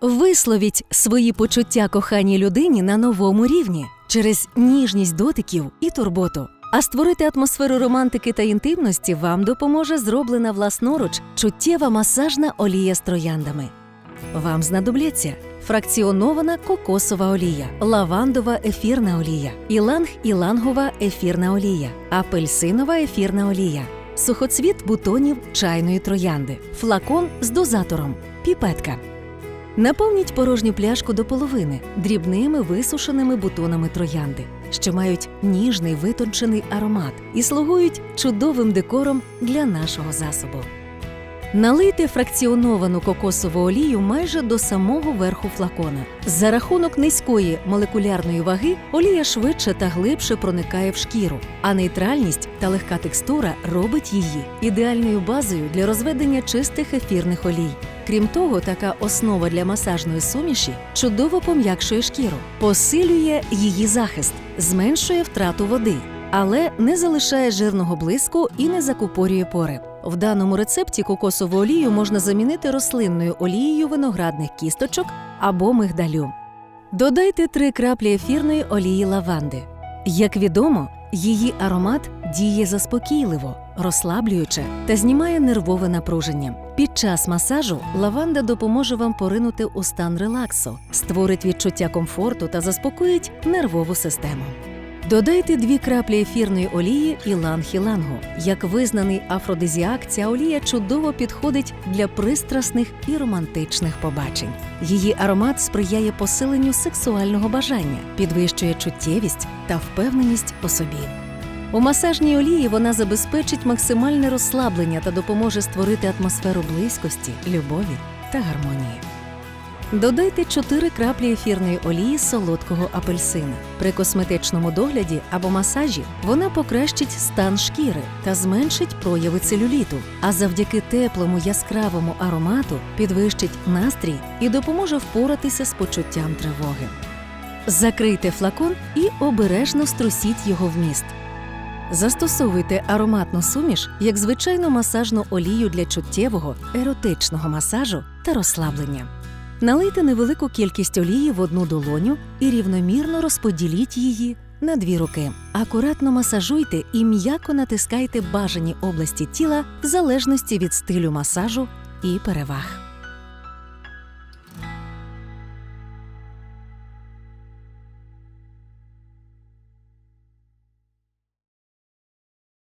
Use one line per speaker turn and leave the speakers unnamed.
Висловіть свої почуття коханій людині на новому рівні через ніжність дотиків і турботу. А створити атмосферу романтики та інтимності вам допоможе зроблена власноруч чуттєва масажна олія з трояндами. Вам знадобляться фракціонована кокосова олія, лавандова ефірна олія, іланг-ілангова ефірна олія, апельсинова ефірна олія, сухоцвіт бутонів чайної троянди, флакон з дозатором, піпетка. Наповніть порожню пляшку до половини дрібними висушеними бутонами троянди, що мають ніжний витончений аромат і слугують чудовим декором для нашого засобу. Налийте фракціоновану кокосову олію майже до самого верху флакона. За рахунок низької молекулярної ваги олія швидше та глибше проникає в шкіру, а нейтральність та легка текстура робить її ідеальною базою для розведення чистих ефірних олій. Крім того, така основа для масажної суміші чудово пом'якшує шкіру, посилює її захист, зменшує втрату води, але не залишає жирного блиску і не закупорює пори. В даному рецепті кокосову олію можна замінити рослинною олією виноградних кісточок або мигдалю. Додайте 3 краплі ефірної олії лаванди. Як відомо, її аромат діє заспокійливо, розслаблююче та знімає нервове напруження. Під час масажу лаванда допоможе вам поринути у стан релаксу, створить відчуття комфорту та заспокоїть нервову систему. Додайте дві краплі ефірної олії іланг-ілангу. Як визнаний афродизіак, ця олія чудово підходить для пристрасних і романтичних побачень. Її аромат сприяє посиленню сексуального бажання, підвищує чуттєвість та впевненість у собі. У масажній олії вона забезпечить максимальне розслаблення та допоможе створити атмосферу близькості, любові та гармонії. Додайте 4 краплі ефірної олії солодкого апельсина. При косметичному догляді або масажі вона покращить стан шкіри та зменшить прояви целюліту, а завдяки теплому яскравому аромату підвищить настрій і допоможе впоратися з почуттям тривоги. Закрийте флакон і обережно струсіть його вміст. Застосовуйте ароматну суміш як звичайну масажну олію для чуттєвого, еротичного масажу та розслаблення. Налийте невелику кількість олії в одну долоню і рівномірно розподіліть її на дві руки. Акуратно масажуйте і м'яко натискайте бажані області тіла в залежності від стилю масажу і переваг.